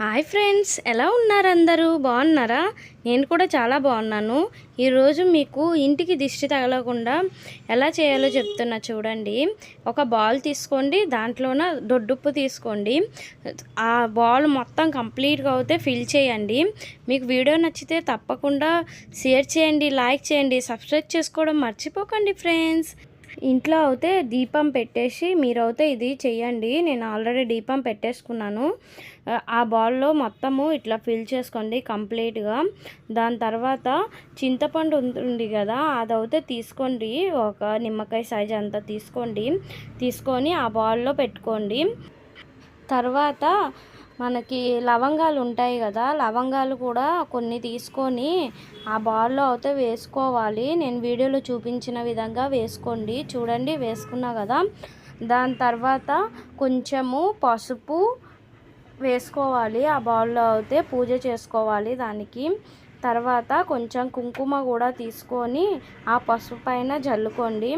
Hi friends ఎలా ఉన్నారు అందరూ? బాగున్నారా? నేను కూడా చాలా బాగున్నాను. ఈరోజు మీకు ఇంటికి దిష్టి తగలకుండా ఎలా చేయాలో చెప్తున్నా చూడండి. ఒక బాల్ తీసుకోండి దాంట్లోన దొడ్డుప్పు తీసుకోండి. ఆ బాల్ మొత్తం కంప్లీట్గా అయితే ఫిల్ చేయండి. మీకు వీడియో నచ్చితే తప్పకుండా షేర్ చేయండి లైక్ చేయండి సబ్స్క్రైబ్ చేసుకోవడం మర్చిపోకండి ఫ్రెండ్స్. ఇంట్లో అయితే దీపం పెట్టేసి మీరైతే ఇది చేయండి నేను ఆల్రెడీ దీపం పెట్టేసుకున్నాను. ఆ, బౌల్లో మొత్తము ఇట్లా ఫిల్ చేసుకోండి కంప్లీట్గా. దాని తర్వాత చింతపండు ఉంటుంది కదా అదైతే తీసుకోండి. ఒక నిమ్మకాయ సైజ్ అంతా తీసుకోండి. తీసుకొని ఆ బౌల్లో పెట్టుకోండి. తర్వాత మనకి లవంగాలు ఉంటాయి కదా లవంగాలు కూడా కొన్ని తీసుకొని ఆ బాల్లో అయితే వేసుకోవాలి. నేను వీడియోలో చూపించిన విధంగా వేసుకోండి. చూడండి వేసుకున్నా కదా. దాని తర్వాత కొంచెము పసుపు వేసుకోవాలి. ఆ బాల్లో అయితే పూజ చేసుకోవాలి దానికి. తర్వాత కొంచెం కుంకుమ కూడా తీసుకొని ఆ పసుపు పైన జల్లుకోండి.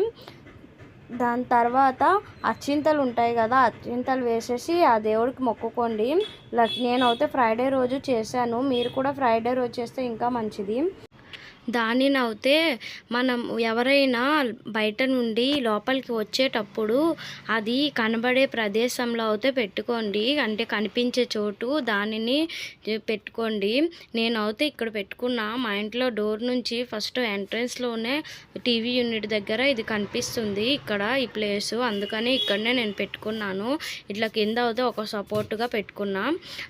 దాని తర్వాత అచ్చింతలు ఉంటాయి కదా అచ్చింతలు వేసేసి ఆ దేవుడికి మొక్కుకోండి. లక్ నేనైతే ఫ్రైడే రోజు చేశాను. మీరు కూడా ఫ్రైడే రోజు చేస్తే ఇంకా మంచిది. దానినైతే మనం ఎవరైనా బయట నుండి లోపలికి వచ్చేటప్పుడు అది కనబడే ప్రదేశంలో అయితే పెట్టుకోండి. అంటే కనిపించే చోటు దానిని పెట్టుకోండి. నేనైతే ఇక్కడ పెట్టుకున్నా. మా ఇంట్లో డోర్ నుంచి ఫస్ట్ ఎంట్రన్స్లోనే టీవీ యూనిట్ దగ్గర ఇది కనిపిస్తుంది. ఇక్కడ ఈ ప్లేస్. అందుకని ఇక్కడనే నేను పెట్టుకున్నాను. ఇట్లా కింద అయితే ఒక సపోర్ట్గా పెట్టుకున్నా.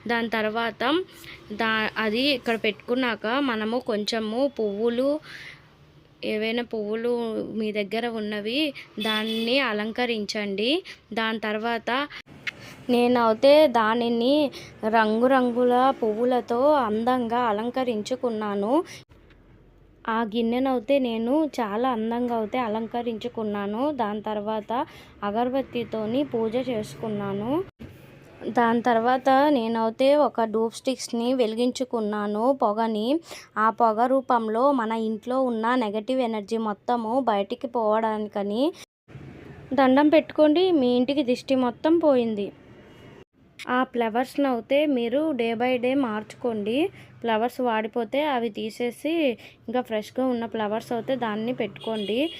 దాని తర్వాత దా అది ఇక్కడ పెట్టుకున్నాక మనము కొంచెము పువ్వు పువ్వులు ఏవైనా పువ్వులు మీ దగ్గర ఉన్నవి దాన్ని అలంకరించండి. దాని తర్వాత నేనైతే దానిని రంగురంగుల పువ్వులతో అందంగా అలంకరించుకున్నాను. ఆ గిన్నెనైతే నేను చాలా అందంగా అయితే అలంకరించుకున్నాను. దాని తర్వాత అగరబత్తితోని పూజ చేసుకున్నాను. దాని తర్వాత నేనైతే ఒక డూప్ స్టిక్స్ని వెలిగించుకున్నాను పొగని. ఆ పొగ రూపంలో మన ఇంట్లో ఉన్న నెగటివ్ ఎనర్జీ మొత్తము బయటికి పోవడానికని. దండం పెట్టుకోండి మీ ఇంటికి దిష్టి మొత్తం పోయింది. ఆ ఫ్లవర్స్ని అయితే మీరు డే బై డే మార్చుకోండి. ఫ్లవర్స్ వాడిపోతే అవి తీసేసి ఇంకా ఫ్రెష్గా ఉన్న ఫ్లవర్స్ అయితే దాన్ని పెట్టుకోండి.